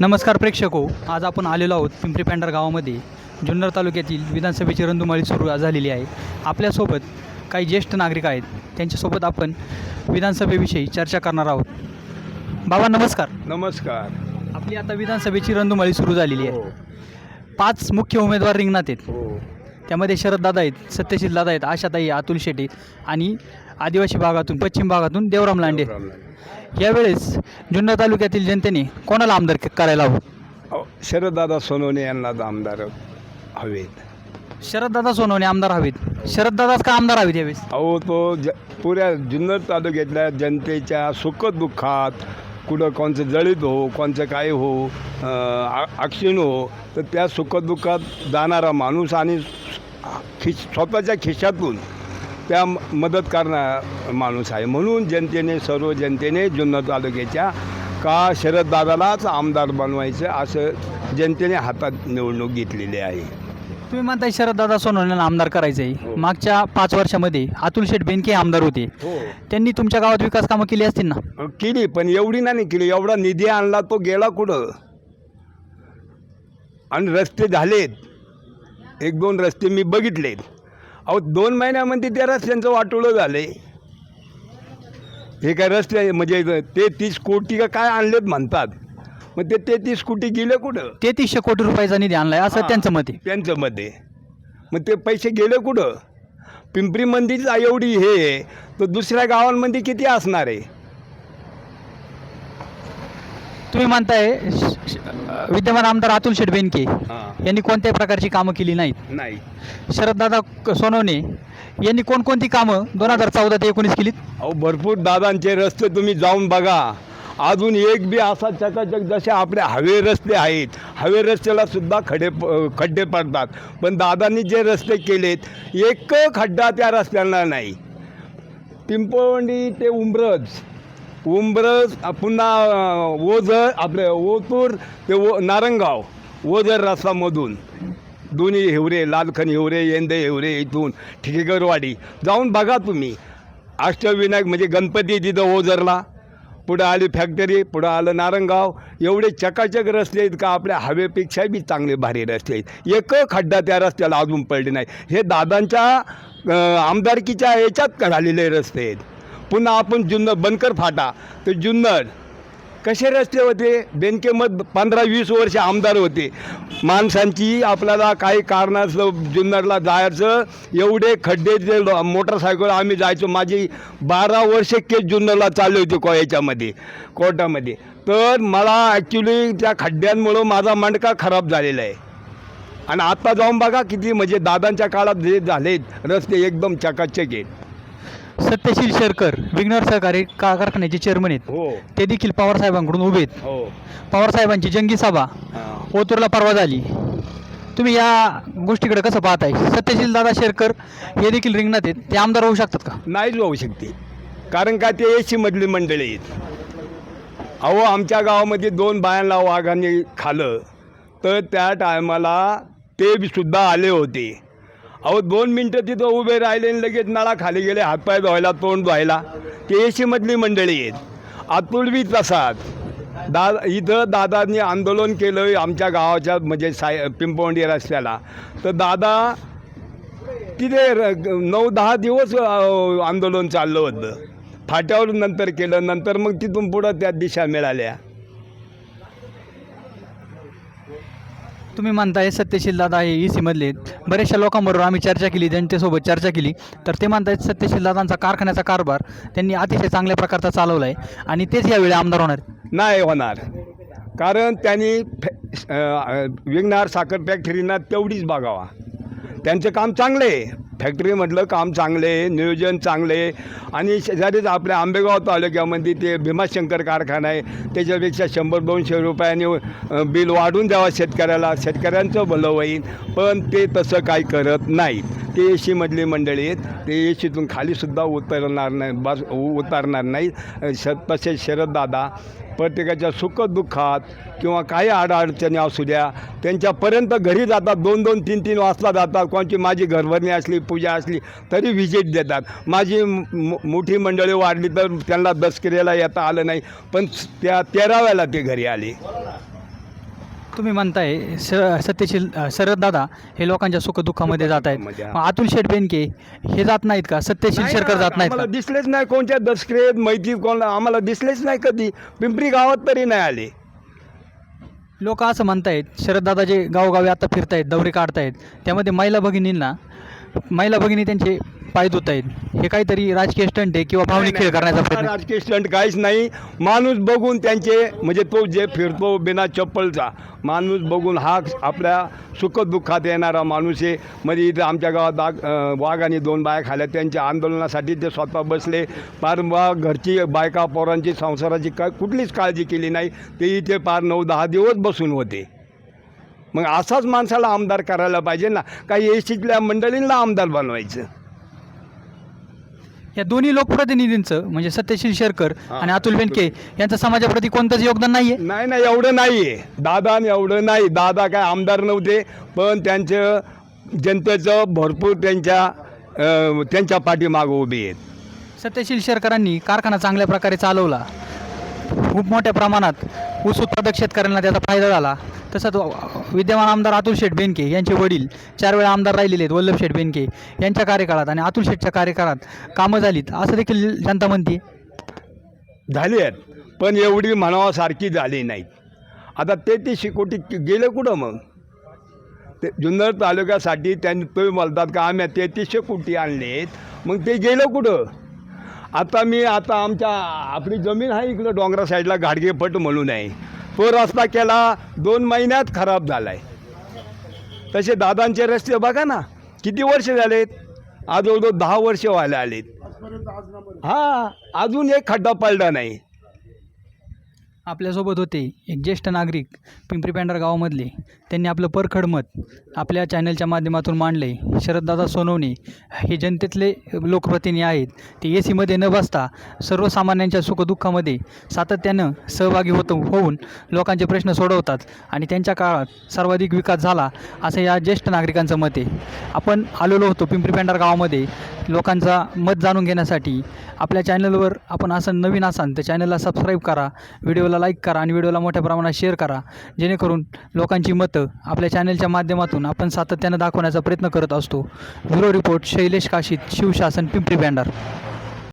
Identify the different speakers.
Speaker 1: नमस्कार प्रेक्षक हो आज आपण आलेलो आहोत पिंपरी पॅन्डर गावामध्ये. जुन्नर तालुक्यातील विधानसभेची रणधुमाळी सुरू झालेली आहे. आपल्यासोबत काही ज्येष्ठ नागरिक आहेत. त्यांच्यासोबत आपण विधानसभेविषयी चर्चा करणार आहोत. बाबा नमस्कार.
Speaker 2: नमस्कार.
Speaker 1: आपली आता विधानसभेची रणधुमाळी सुरू झालेली
Speaker 2: हो.
Speaker 1: आहे पाच मुख्य उमेदवार रिंगणात आहेत.
Speaker 2: हो.
Speaker 1: त्यामध्ये शरददादा आहेत सत्यशील दादा आहेत आशाताई अतुल शेटे आणि आदिवासी भागातून पश्चिम भागातून देवराम लांडे. यावेळेस जुन्नर तालुक्यातील जनतेने कोणाला आमदार करायला हवं?
Speaker 2: शरददादा सोनवणे यांना आमदार हवेत.
Speaker 1: शरददादा सोनवणे आमदार हवेत. शरददादाच का आमदार हवेत यावेळेस?
Speaker 2: अहो तो ज पुऱ्या जुन्नर तालुक्यातल्या जनतेच्या सुखदुःखात कुठं कोणचं जळीत हो कोणचं काय हो अक्षिण हो तर त्या सुखदुःखात जाणारा माणूस आणि खिश स्वतःच्या खिशातून त्या मदत करणारा माणूस आहे. म्हणून जनतेने सर्व जनतेने जुन्नर तालुक्याच्या का शरददादालाच आमदार बनवायचं असं जनतेने हातात निवडणूक घेतलेली आहे.
Speaker 1: तुम्ही म्हणताय शरददादा सोनवणेला आमदार करायचं आहे
Speaker 2: हो.
Speaker 1: मागच्या पाच वर्षामध्ये अतुल शेठ बेनके आमदार होते.
Speaker 2: हो.
Speaker 1: त्यांनी तुमच्या गावात विकास कामं केली असतील ना?
Speaker 2: केली पण एवढी नाही केली. एवढा निधी आणला तो गेला कुठं? आणि रस्ते झालेत. एक दोन रस्ते मी बघितलेत. अहो दोन महिन्यामध्ये त्या रस्त्यांचं वाटोळं झालं हे काय रस्ते म्हणजे ते तीस कोटी का काय आणलेत म्हणतात. मग ते तेहतीस कोटी गेले कुठं?
Speaker 1: तेहतीसशे कोटी रुपयाचा निधी आणलाय असं. त्यांचं मत आहे.
Speaker 2: त्यांचं मध्ये मग ते पैसे गेले कुठं? पिंपरी मंदीच एवढी हे आहे, तर दुसऱ्या गावांमध्ये किती असणार आहे?
Speaker 1: तुम्ही म्हणताय श- श- विद्यमान आमदार अतुल शेठ बेनके
Speaker 2: हां.
Speaker 1: यांनी कोणत्याही प्रकारची कामं केली नाहीत.
Speaker 2: नाही.
Speaker 1: शरददादा क- सोनवणे यांनी कोणकोणती कामं दोन हजार चौदा ते एकोणीस केलीत?
Speaker 2: अहो भरपूर दादांचे रस्ते तुम्ही जाऊन बघा. अजून एक बी असा चकाचक जसे आपले हवे रस्ते आहेत. हवे रस्त्याला सुद्धा खडे प- खड्डे पडतात. पण दादांनी जे रस्ते केलेत एक खड्डा त्या रस्त्यांना नाही. पिंपवंडी ते उंबरज उंबरज पुन्हा ओझर आपले ओतूर ते ओ नारंगाव ओझर रस्तामधून दोन्ही हिवरे लालखन हिवरे येंदे हिवरे इथून ठिकेकरवाडी. जाऊन बघा तुम्ही. अष्टविनायक म्हणजे गणपती तिथं ओझरला. पुढं आली फॅक्टरी पुढं आलं नारंगाव. एवढे चकाचक रस्ते आहेत का आपल्या हवेपेक्षा बी चांगले भारी रस्ते आहेत. एक खड्डा त्या रस्त्याला अजून पडले नाही. हे दादांच्या आमदारकीच्या याच्यात झालेले रस्ते आहेत. पुन्हा आपण जुन्नर बनकर फाटा. तर जुन्नर कसे रस्ते होते? बेनकेमत पंधरा वीस वर्ष आमदार होते. माणसांची आपल्याला काही कारणास्तव जुन्नरला जायचं एवढे खड्डे जे मोटरसायकल आम्ही जायचो. माझी बारा वर्षे केस जुन्नरला चालले होते को याच्यामध्ये कोर्टामध्ये. तर मला ॲक्च्युली त्या खड्ड्यांमुळं माझा मांडका खराब झालेला आहे. आणि आत्ता जाऊन बघा किती म्हणजे दादांच्या काळात जे झालेत रस्ते एकदम चकाचक आहेत.
Speaker 1: सत्यशील शेरकर विघ्नर सहकारी का कारखान्याचे चेअरमन आहेत.
Speaker 2: हो.
Speaker 1: ते देखील पवार साहेबांकडून उभे आहेत.
Speaker 2: हो.
Speaker 1: पवार साहेबांची जंगी सभा
Speaker 2: हां.
Speaker 1: ओतूरला परवा झाली. तुम्ही या गोष्टीकडे कसं पाहताय? सत्यशील दादा शेरकर हे देखील रिंगणात आहेत. ते आमदार होऊ शकतात का?
Speaker 2: नाहीच होऊ शकते. कारण का ते एसी मधली मंडळी आहेत. अहो आमच्या गावामध्ये दोन बायांना वाघाने खालं तर त्या टायमाला ते बी सुद्धा आले होते. अहो दोन मिनटं तिथं उभे राहिले आणि लगेच नळा खाली गेले हातपाय धुवायला तोंड धुवायला. ते एसी मधली मंडळी आहेत. अतुलवी बी दा इथं दादांनी आंदोलन केलं आमच्या गावाच्या म्हणजे साय पिंपवंडी रस्त्याला. तर दादा तिथे र- नऊ दहा दिवस आंदोलन चाललं होतं. फाट्यावर नंतर केलं नंतर मग तिथून पुढं त्या दिशा मिळाल्या.
Speaker 1: तुम्ही म्हणताय सत्यशील दादा हे ई सीमधले बऱ्याचशा लोकांबरोबर आम्ही चर्चा केली त्यांच्यासोबत चर्चा केली. तर ते म्हणतायत सत्यशील दादांचा कारखान्याचा कारभार त्यांनी अतिशय चांगल्या प्रकारचा चालवला आहे आणि तेच यावेळी आमदार होणार
Speaker 2: नाही होणार. कारण त्यांनी फॅ साखर फॅक्टरीना तेवढीच बघावा त्यांचं काम चांगलं आहे. फॅक्टरीमधलं काम चांगलं आहे नियोजन चांगलं आहे आणि शेजारीच आपल्या आंबेगाव तालुक्यामध्ये ते भीमाशंकर कारखाना आहे. त्याच्यापेक्षा शंभर दोनशे रुपयाने बिल वाढून द्यावा शेतकऱ्याला. शेतकऱ्यांचं भलं होईल पण ते तसं काही करत नाहीत. ते एशीमधली मंडळी आहेत ते एशीतून खालीसुद्धा उतरणार नाही बस उ- उतरणार नाही. श तसेच शरददादा प्रत्येकाच्या सुखदुःखात किंवा काही अडचणी असू द्या त्यांच्यापर्यंत घरी जातात दोन दोन तीन तीन वाजता जातात. कोणची माझी घरभरणी असली पूजा असली तरी व्हिजिट देतात. माझी मो- मोठी मंडळी वाढली तर त्यांना दसकिरेला येता आलं नाही पण त्या तेराव्याला ते घरी आले.
Speaker 1: तुम्ही म्हणताय स सत्यशील अ, शरददादा हे लोकांच्या सुखदुःखामध्ये जात आहेत. मग अतुल शेठ बेनके हे जात नाहीत का? सत्यशील शेरकर जात नाहीत का?
Speaker 2: आम्हाला दिसलेच नाही कोणत्या दसक्रेत मैत्री कोण आम्हाला दिसलेच नाही कधी. पिंपरी गावात तरी नाही आले.
Speaker 1: लोक असं म्हणतायत शरददादा जे गावोगावी आता फिरतायत दौरे काढतायत त्यामध्ये महिला भगिनींना महिला भगिनी त्यांचे पाय धुत आहेत हे काहीतरी राजकीय स्टंट आहे किंवा भावनिक खेळ करण्याचा
Speaker 2: हा
Speaker 1: प्रयत्न.
Speaker 2: राजकीय स्टंट काहीच नाही. माणूस बघून त्यांचे म्हणजे तो जे फिरतो बिना चप्पलचा माणूस बघून हा आपल्या सुखदुःखात येणारा माणूस आहे. म्हणजे इथं आमच्या गावात वाघ अं, वाघाने दोन बाया खाल्या. त्यांच्या आंदोलनासाठी ते स्वतः बसले. पार घरची बायका पोरांची संसाराची काय कुठलीच काळजी केली नाही. ते इथे पार नऊ दहा दिवस बसून होते. मग असाच माणसाला आमदार करायला पाहिजे ना. काही एसीतल्या मंडळींना आमदार बनवायचं.
Speaker 1: या दोन्ही लोकप्रतिनिधींचं म्हणजे सत्यशील शेरकर. आणि अतुल बेनके यांचं समाजाप्रती कोणतंच योगदान नाही आहे
Speaker 2: नाही नाही एवढं नाही आहे दादा एवढं नाही. दादा काय आमदार नव्हते पण त्यांचं जनतेचं भरपूर त्यांच्या अं, त्यांच्या पाठीमागं उभी आहेत.
Speaker 1: सत्यशील शेरकरांनी कारखाना चांगल्या प्रकारे चालवला. खूप मोठ्या प्रमाणात ऊस उत्पादक शेतकऱ्यांना त्याचा फायदा झाला. तसंच विद्यमान आमदार अतुल शेठ बेनके यांचे वडील चार वेळा आमदार राहिलेले आहेत वल्लभ शेठ बेनके यांच्या कार्यकाळात आणि अतुल शेठच्या कार्यकाळात कामं झालीत. असं देखील जनता म्हणते.
Speaker 2: झाली आहेत पण एवढी म्हणावासारखी झाली नाहीत. आता ते ती शिकोटी गेले कुठं मग? ते जुन्नर तालुक्यासाठी त्यांनी तुम्ही बोलतात का आम्ही तेहतीसशे कोटी आणलेत. मग ते गेलं कुठं? आता मी आता आमच्या आपली जमीन आहे इकडं डोंगरा साईडला गाडगेपट म्हणून आहे. तो रस्ता केला दोन महिन्यात खराब झाला आहे तसे दादांचे रस्ते बघा ना किती वर्ष झालेत? आज दहा वर्ष व्हायला आलेत. हा अजून एक खड्डा पडला नाही.
Speaker 1: आपल्यासोबत होते एक ज्येष्ठ नागरिक पिंपरी पेंढर गावामधले. त्यांनी आपलं परखड मत आपल्या चॅनलच्या माध्यमातून मांडले. शरददादा सोनवणे हे जनतेतले लोकप्रतिनिधी आहेत. ते ए सीमध्ये न बसता सर्वसामान्यांच्या सुखदुःखामध्ये सातत्यानं सहभागी होत होऊन लोकांचे प्रश्न सोडवतात आणि त्यांच्या काळात सर्वाधिक विकास झाला असं या ज्येष्ठ नागरिकांचं मत आहे. आपण आलेलो होतो पिंपरी पेंढर गावामध्ये. लोकांचा मत जाणून घेण्यासाठी आपल्या चॅनलवर आपण असं नवीन असाल तर चॅनलला सबस्क्राईब करा. व्हिडिओला लाईक करा आणि व्हिडिओला मोठ्या प्रमाणात शेअर करा. जेणेकरून लोकांची मतं आपल्या चॅनलच्या माध्यमातून आपण सातत्यानं दाखवण्याचा प्रयत्न करत असतो. ब्युरो रिपोर्ट शैलेश काशीत शिवशासन पिंपरी बँडर.